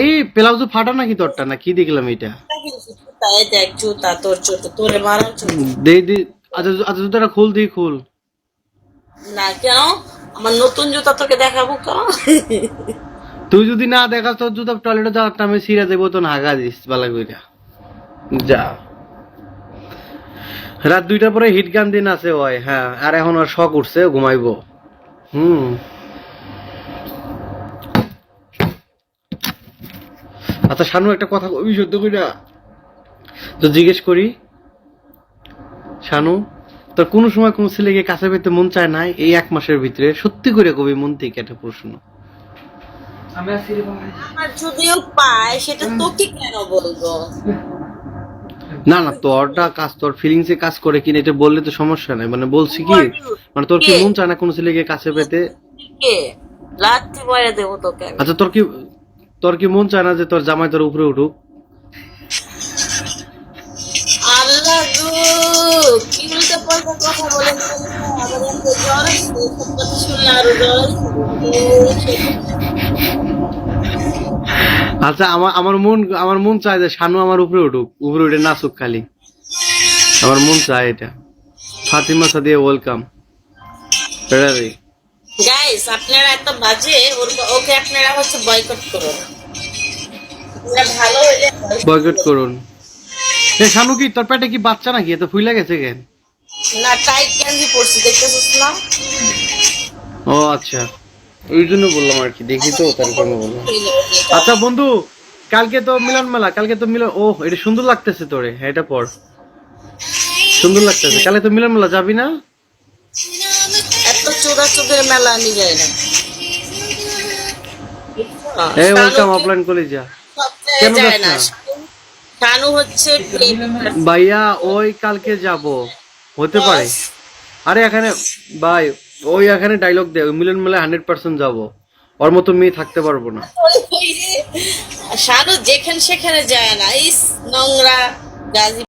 এই প্লাউজো ফাটা নাকি তোরটা? না কি দেখলাম এটা জুতা দেখ জুতা তোর জুতা তোরে মারার দে দে আচ্ছা আচ্ছা জুতাটা খুল দি খুল। না কেন? আমার নতুন জুতা তোকে দেখাবো কেন? তুই যদি না দেখাস তোর জুতা টয়লেটে যাওয়ার টাইমে সিরা দেবো তো হাগা দিস বালা কইরা। যা। রাত দুইটার পরে হিট গান দিন আছে হয় হ্যাঁ আর এখন আর শখ উঠছে ঘুমাইবো। হুম। আচ্ছা শানু একটা কথা কবি সত্য কইরা তো জিজ্ঞেস করি শানু তোর কোনো সময় কোনো ছেলেকে কাছে পেতে মন চায় নাই এই এক মাসের ভিতরে? সত্যি করে কবি মন থেকে একটা প্রশ্ন। আমার যদিও পায় সেটা তোকে কেন বলব? না না তোরটা কাজ তোর ফিলিংস এ কাজ করে কিনা এটা বললে তো সমস্যা নাই। মানে বলছি কি মানে তোর কি মন চায় না কোনো ছেলেকে কাছে পেতে। আচ্ছা তোর কি তোর কি মন চায় না যে তোর জামাই তোর উপরে উঠুক। আচ্ছা আমার আমার মন আমার মন চায় যে শানু আমার উপরে উঠুক উপরে উঠে নাচুক খালি। আমার মন চায় এটা। ফাতিমা সাদিয়া ওয়েলকাম রে। গাইস আপনারা এত বাজে ওকে আপনারা হচ্ছে বয়কট করুন। ভালো হইলে বয়কট করুন। এ শানু কি তোর পেটে কি বাচ্চা নাকি? এত ফুইলা গেছে কেন? না টাইট গেঞ্জি পরছি দেখতেছিস না? ও আচ্ছা। ওই জন্য বললাম আর কি দেখি তো তার জন্য বললাম। আচ্ছা বন্ধু কালকে তো মিলন মেলা কালকে তো মিলন ও এটা সুন্দর লাগতেছে তোরে হ্যাঁ এটা পর। সুন্দর লাগতেছে কালকে তো মিলন মেলা যাবি না? মেলা আমি যাই না এই ওয়েলকাম অফলাইন কলেজ। যা কেন যায় না? শানু হচ্ছে ভাইয়া ওই কালকে যাব। হতে পারে। আরে এখানে ভাই ওই এখানে ডায়লগ দে মিলন মেলা হান্ড্রেড পার্সেন্ট যাব। ওর মতো মেয়ে থাকতে পারব না। শানু যেখানে সেখানে যায় না। ইস নোংরা গাজী